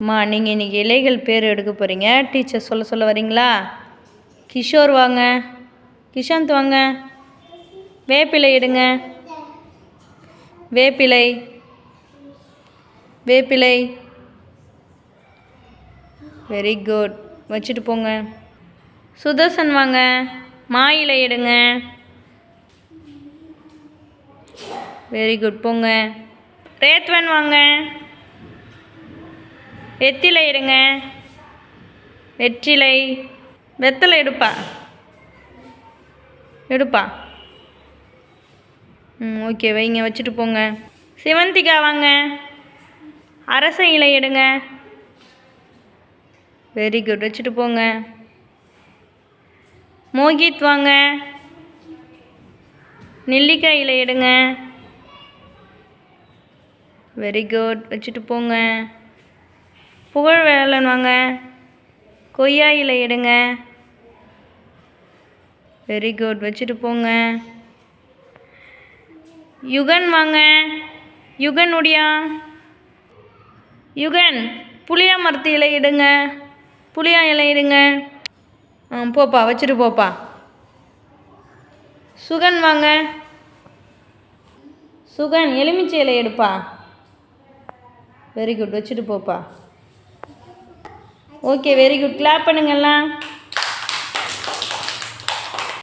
அம்மா நீங்கள் இன்றைக்கி இலைகள் பேர் எடுக்க போகிறீங்க டீச்சர் சொல்ல சொல்ல வரீங்களா? கிஷோர் வாங்க. கிஷாந்த் வாங்க. வேப்பிலை எடுங்க. வேப்பிலை. வேப்பிலை. வெரி குட் வச்சுட்டு போங்க. சுதர்சன் வாங்க. மா இலை எடுங்க. வெரி குட் போங்க. ரேத்வன் வாங்க. வெத்திலை எடுங்க. வெற்றிலை. வெத்தலை எடுப்பா. எடுப்பா. ம் ஓகே வைங்க வச்சுட்டு போங்க. சிவந்திகா வாங்க. அரச இலை எடுங்க. வெரி குட் வச்சுட்டு போங்க. மோகித் வாங்க. நெல்லிக்காய் இலை எடுங்க. வெரி குட் வச்சுட்டு போங்க. புகழ் வேலன் வாங்க. கொய்யா இலை எடுங்க. வெரி குட் வச்சுட்டு போங்க. யுகன் வாங்க. யுகன் உடியா யுகன் புளியா மரத்து இலை எடுங்க. புளியா இலை எடுங்க. ஆ போப்பா வச்சுட்டு போப்பா. சுகன் வாங்க. சுகன் எலுமிச்சை இலை எடுப்பா. வெரி குட் வச்சுட்டு போப்பா. Okay very good clap பண்ணுங்கள்லாம்.